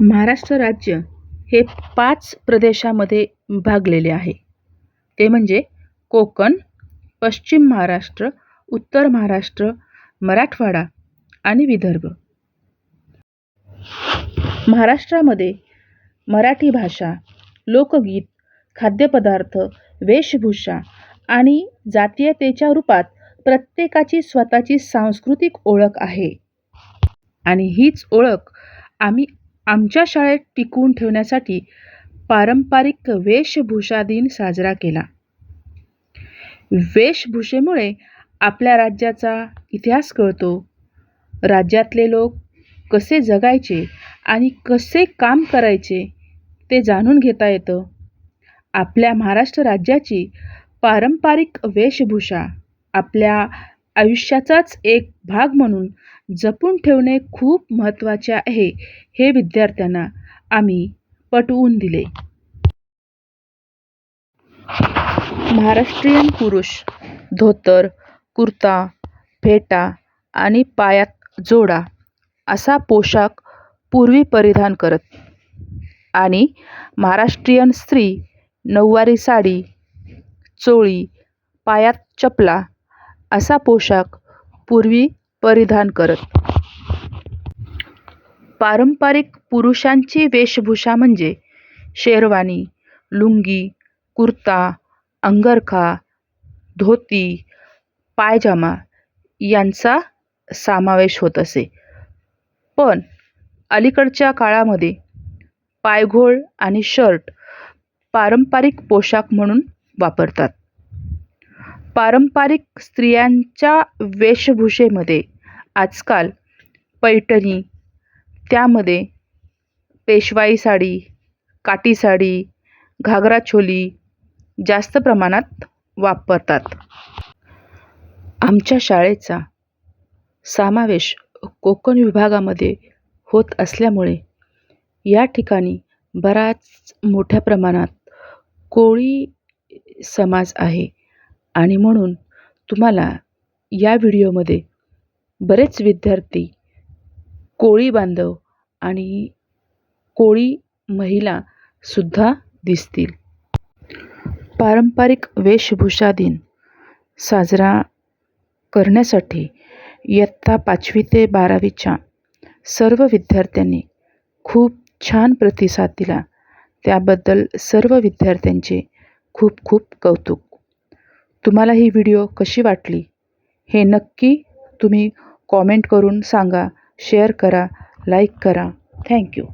महाराष्ट्र राज्य हे पाच प्रदेशामध्ये विभागलेले आहे. ते म्हणजे कोकण पश्चिम महाराष्ट्र उत्तर महाराष्ट्र मराठवाडा आणि विदर्भ. महाराष्ट्रामध्ये मराठी भाषा लोकगीत खाद्यपदार्थ वेशभूषा आणि जातीयतेच्या रूपात प्रत्येकाची स्वतःची सांस्कृतिक ओळख आहे. आणि हीच ओळख आम्ही आमच्या शाळेत टिकवून ठेवण्यासाठी पारंपरिक वेशभूषा दिन साजरा केला. वेशभूषेमुळे आपल्या राज्याचा इतिहास कळतो. राज्यातले लोक कसे जगायचे आणि कसे काम करायचे ते जाणून घेता येतं. आपल्या महाराष्ट्र राज्याची पारंपरिक वेशभूषा आपल्या आयुष्याचाच एक भाग म्हणून जपून ठेवणे खूप महत्त्वाचे आहे हे विद्यार्थ्यांना आम्ही पटवून दिले. महाराष्ट्रीयन पुरुष धोतर कुर्ता फेटा आणि पायात जोडा असा पोशाख पूर्वी परिधान करत आणि महाराष्ट्रीयन स्त्री नऊवारी साडी चोळी पायात चपला असा पोशाख पूर्वी परिधान करत. पारंपरिक पुरुषांची वेशभूषा म्हणजे शेरवानी लुंगी कुर्ता अंगरखा धोती पायजामा यांचा समावेश होत असे. पण अलीकडच्या काळामध्ये पायघोळ आणि शर्ट पारंपरिक पोशाख म्हणून वापरतात. पारंपरिक स्त्रियांच्या वेशभूषेमध्ये आजकाल पैठणी त्यामध्ये पेशवाई साडी काठी साडी घागरा चोली जास्त प्रमाणात वापरतात. आमच्या शाळेचा समावेश कोकण विभागामध्ये होत असल्यामुळे या ठिकाणी बराच मोठ्या प्रमाणात कोळी समाज आहे. आणि म्हणून तुम्हाला या व्हिडिओमध्ये बरेच विद्यार्थी कोळी बांधव आणि कोळी महिलासुद्धा दिसतील. पारंपरिक वेशभूषा दिन साजरा करण्यासाठी इयत्ता पाचवी ते बारावीच्या सर्व विद्यार्थ्यांनी खूप छान प्रतिसाद दिला. त्याबद्दल सर्व विद्यार्थ्यांचे खूप खूप कौतुक. तुम्हाला ही व्हिडिओ कशी वाटली? हे नक्की तुम्ही कॉमेंट करून सांगा शेअर करा लाईक करा. थँक्यू